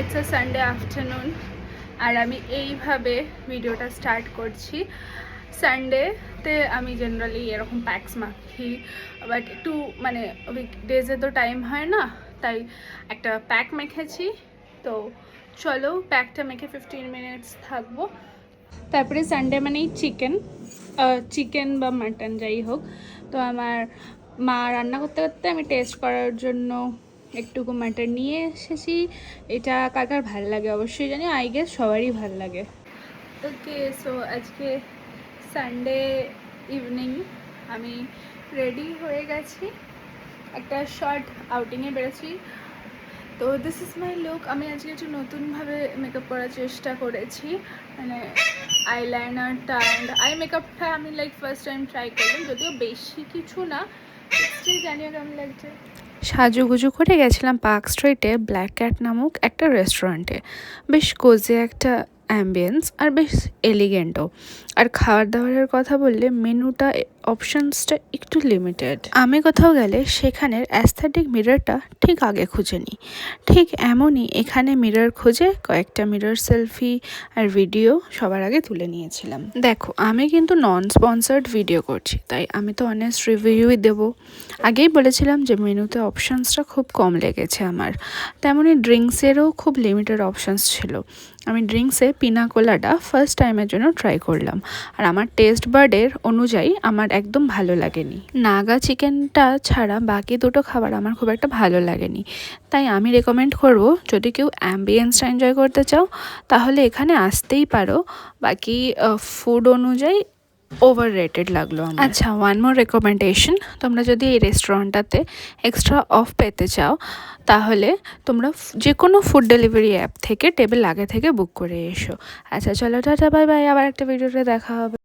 It's a Sunday afternoon আর আমি এইভাবে ভিডিওটা স্টার্ট করছি। সানডেতে আমি জেনারেলি এরকম প্যাকস মাখি বাট একটু মানে উইকডেজে তো টাইম হয় না, তাই একটা প্যাক মেখেছি। তো চলো প্যাকটা মেখে ফিফটিন মিনিটস থাকব। তারপরে সানডে মানেই চিকেন চিকেন বা মাটন যাই হোক। তো আমার মা রান্না করতে করতে আমি টেস্ট করার জন্য একটুকু মাটন নিয়ে এসেছি। এটা কার কার ভালো লাগে অবশ্যই জানি আই গেস সবারই ভালো লাগে। ওকে সো আজকে সানডে ইভিনিং আমি রেডি হয়ে গেছি। একটা শর্ট আউটিংয়ে বেরোছি তো দিস ইজ মাই লুক আমি আজকে একটু নতুনভাবে মেকআপ করার চেষ্টা করেছি। মানে আইলাইনারটা অ্যান্ড আই মেকআপটা আমি লাইক ফার্স্ট টাইম ট্রাই করলাম, যদিও বেশি কিছু না জানিও কেমন লাগছে। সাজুগুজু করে গেছিলাম পার্ক স্ট্রিটে ব্ল্যাক ক্যাট নামক একটা রেস্টুরেন্টে বেশ কোজে একটা অ্যাম্বিয়েন্স আর বেশ এলিগেন্টও আর খাবার দাবারের কথা বললে মেনুটা অপশানসটা একটু লিমিটেড আমি কোথাও গেলে সেখানের অ্যাস্থেটিক মিররটা ঠিক আগে খুঁজে নিই। ঠিক এমনই এখানে মিরর খুঁজে কয়েকটা মিরর সেলফি আর ভিডিও সবার আগে তুলে নিয়েছিলাম। দেখো, আমি কিন্তু নন স্পন্সার্ড ভিডিও করছি, তাই আমি তো অনেস্ট রিভিউই দেবো। আগেই বলেছিলাম যে মেনুতে অপশানসটা খুব কম লেগেছে আমার। তেমনই ড্রিঙ্কসেরও খুব লিমিটেড অপশানস ছিল। আমি ড্রিঙ্কসে পিনাকোলাটা ফার্স্ট টাইমের জন্য ট্রাই করলাম। আর আমার টেস্ট বার্ডের অনুযায়ী আমার একদম ভালো লাগেনি। নাগা চিকেনটা ছাড়া বাকি দুটো খাবার আমার খুব একটা ভালো লাগেনি। তাই আমি রেকমেন্ড করব, যদি কেউ অ্যাম্বিয়েন্সটা এনজয় করতে চাও, তাহলে এখানে আসতেই পারো। বাকি ফুড অনুযায়ী ওভার রেটেড লাগল আচ্ছা ওয়ান মোর রেকমেন্ডেশন তোমরা যদি এই রেস্টুরেন্টটাতে এক্সট্রা অফ পেতে চাও, তাহলে তোমরা যে কোনো ফুড ডেলিভারি অ্যাপ থেকে টেবিল আগে থেকে বুক করে এসো। আচ্ছা চলো, টাটা বাই বাই আবার একটা ভিডিওতে দেখা হবে।